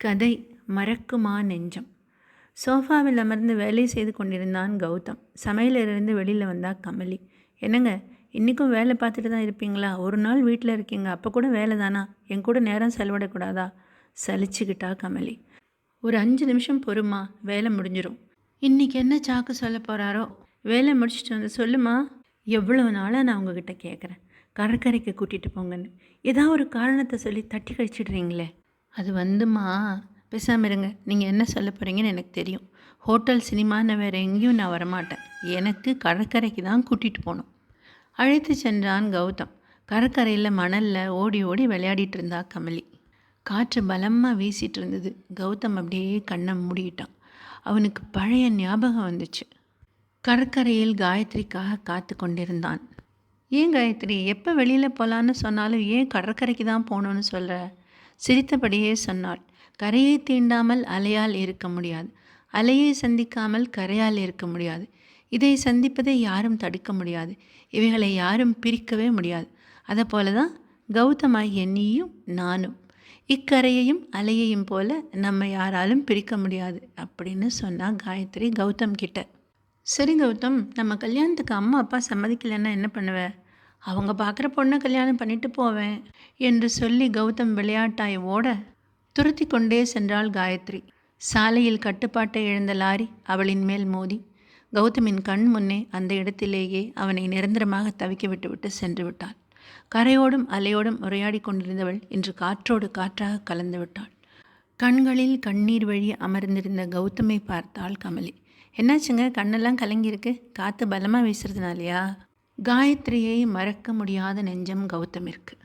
கதை மறக்குமா நெஞ்சம். சோஃபாவில் அமர்ந்து வேலை செய்து கொண்டிருந்தான் கௌதம். சமையலிருந்து வெளியில் வந்தா கமலி. என்னங்க இன்றைக்கும் வேலை பார்த்துட்டு தான் இருப்பீங்களா? ஒரு நாள் வீட்டில் இருக்கீங்க அப்போ கூட வேலை தானா? என் கூட நேரம் செலவிடக்கூடாதா? சலிச்சுக்கிட்டா கமலி. ஒரு அஞ்சு நிமிஷம் பொறுமா வேலை முடிஞ்சிடும் இன்றைக்கி என்ன சாக்கு சொல்ல போகிறாரோ வேலை முடிச்சுட்டு வந்து சொல்லுமா? எவ்வளவு நாளாக நான் உங்ககிட்ட கேட்குறேன் கடற்கரைக்கு கூட்டிகிட்டு போங்கன்னு. ஏதாவது ஒரு காரணத்தை சொல்லி தட்டி கழிச்சிடுறீங்களே. அது வந்துமா பேசாமல் இருங்க. நீங்கள் என்ன சொல்ல போகிறீங்கன்னு எனக்கு தெரியும். ஹோட்டல் சினிமான்னு வேறு எங்கேயும் நான் வரமாட்டேன். எனக்கு கடற்கரைக்கு தான் கூட்டிகிட்டு போகணும் அழைத்து சென்றான் கௌதம். கடற்கரையில் மணலில் ஓடி ஓடி விளையாடிட்டு இருந்தா கமலி. காற்று பலமாக வீசிட்டு இருந்தது. கௌதம் அப்படியே கண்ணை மூடிட்டான். அவனுக்கு பழைய ஞாபகம் வந்துச்சு. கடற்கரையில் காயத்ரிக்காக காத்து கொண்டிருந்தான். ஏன் காயத்ரி? எப்போ வெளியில் போகலான்னு சொன்னாலும் ஏன் கடற்கரைக்கு தான் போகணுன்னு சொல்கிற சிரித்தபடியே சொன்னாள். கரையை தீண்டாமல் அலையால் இருக்க முடியாது. அலையை சந்திக்காமல் கரையால் இருக்க முடியாது. இதை சந்திப்பதை யாரும் தடுக்க முடியாது. இவைகளை யாரும் பிரிக்கவே முடியாது. அதை போல தான் கௌதமாகிய நீயும் நானும். இக்கரையையும் அலையையும் போல நம்ம யாராலும் பிரிக்க முடியாது அப்படின்னு சொன்னால் காயத்ரி கௌதம் கிட்ட. சரி கௌதம் நம்ம கல்யாணத்துக்கு அம்மா அப்பா சம்மதிக்கலைன்னா என்ன பண்ணுவேன் அவங்க பார்க்குற பொண்ணை கல்யாணம் பண்ணிட்டு போவேன் என்று சொல்லி கௌதம் விளையாட்டாய் ஓட துரத்தி கொண்டே சென்றாள் காயத்ரி. சாலையில் கட்டுப்பாட்டை இழந்த லாரி அவளின் மேல் மோதி. கௌதமின் கண் முன்னே அந்த இடத்திலேயே அவனை நிரந்தரமாக தவிக்க விட்டுவிட்டு சென்று விட்டாள். கரையோடும் அலையோடும் உரையாடி கொண்டிருந்தவள் இன்று காற்றோடு காற்றாக கலந்து விட்டாள். கண்களில் கண்ணீர் வழி அமர்ந்திருந்த கௌதமை பார்த்தாள் கமலி. என்னாச்சுங்க? கண்ணெல்லாம் கலங்கியிருக்கு. காற்று பலமாக வீசுறதுனாலயா? காயத்ரியை மறக்க முடியாத நெஞ்சம் கௌதமிற்கு.